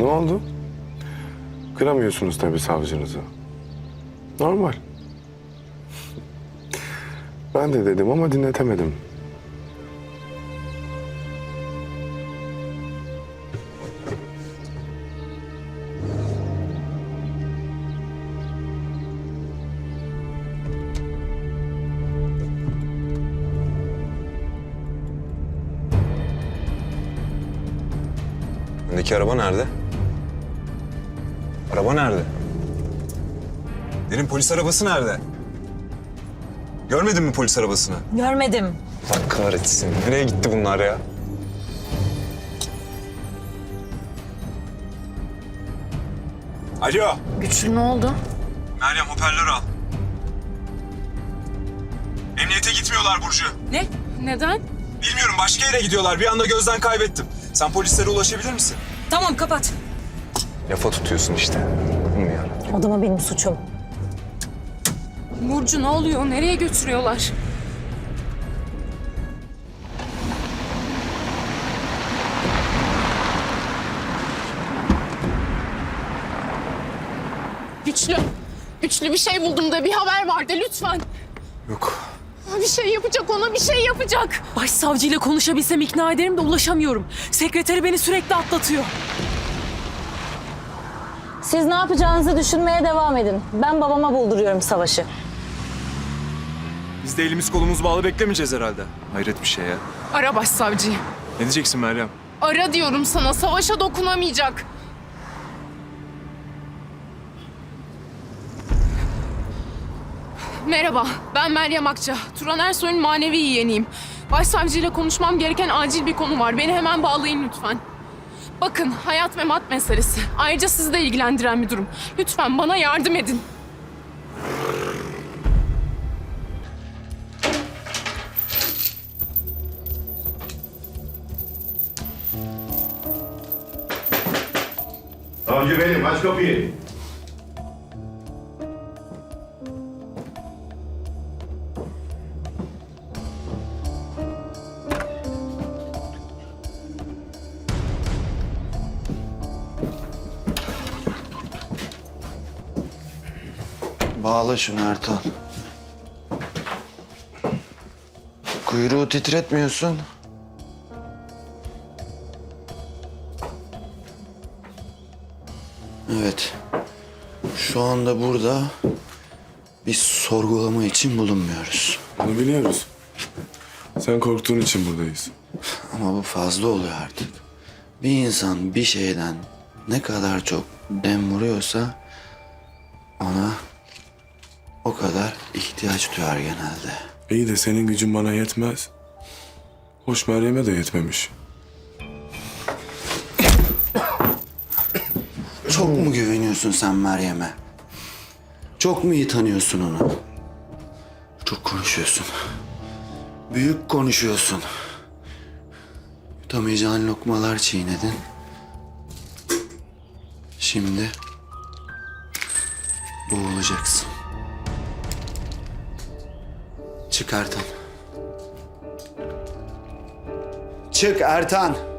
Ne oldu? Kıramıyorsunuz tabii savcınızı. Normal. Ben de dedim ama dinletemedim. Öndeki araba nerede? Araba nerede? Benim polis arabası nerede? Görmedin mi polis arabasını? Görmedim. Allah kahretsin. Nereye gitti bunlar ya? Alo. Güçlü ne oldu? Meryem hoparlör al. Emniyete gitmiyorlar Burcu. Ne? Neden? Bilmiyorum başka yere gidiyorlar. Bir anda gözden kaybettim. Sen polislere ulaşabilir misin? Tamam kapat. Lafa tutuyorsun işte. Anladın mı ya? Odama benim suçum. Burcu ne oluyor? Nereye götürüyorlar? Güçlü. Güçlü bir şey buldum da bir haber vardı lütfen. Yok. Bir şey yapacak ona bir şey yapacak. Başsavcıyla konuşabilsem ikna ederim de ulaşamıyorum. Sekreteri beni sürekli atlatıyor. Siz ne yapacağınızı düşünmeye devam edin. Ben babama bulduruyorum savaşı. Biz de elimiz kolumuz bağlı beklemeyeceğiz herhalde. Hayret bir şey ya. Ara başsavcıyı. Ne diyeceksin Meryem? Ara diyorum sana savaşa dokunamayacak. Merhaba, ben Meryem Akça. Turan Ersoy'un manevi yeğeniyim. Başsavcıyla konuşmam gereken acil bir konu var. Beni hemen bağlayın lütfen. Bakın, hayat memat meselesi. Ayrıca sizi de ilgilendiren bir durum. Lütfen bana yardım edin. Savcı benim, aç kapıyı. Bağla şunu Ertan. Kuyruğu titretmiyorsun. Evet. Şu anda burada bir sorgulama için bulunmuyoruz. Bunu biliyoruz. Sen korktuğun için buradayız. Ama bu fazla oluyor artık. Bir insan bir şeyden ne kadar çok dem vuruyorsa ona o kadar ihtiyaç duyar genelde. İyi de senin gücün bana yetmez. Hoş Meryem'e de yetmemiş. Çok mu güveniyorsun sen Meryem'e? Çok mu iyi tanıyorsun onu? Çok konuşuyorsun. Büyük konuşuyorsun. Yutamayacağın lokmalar çiğnedin. Şimdi boğulacaksın. Çık Ertan. Çık Ertan.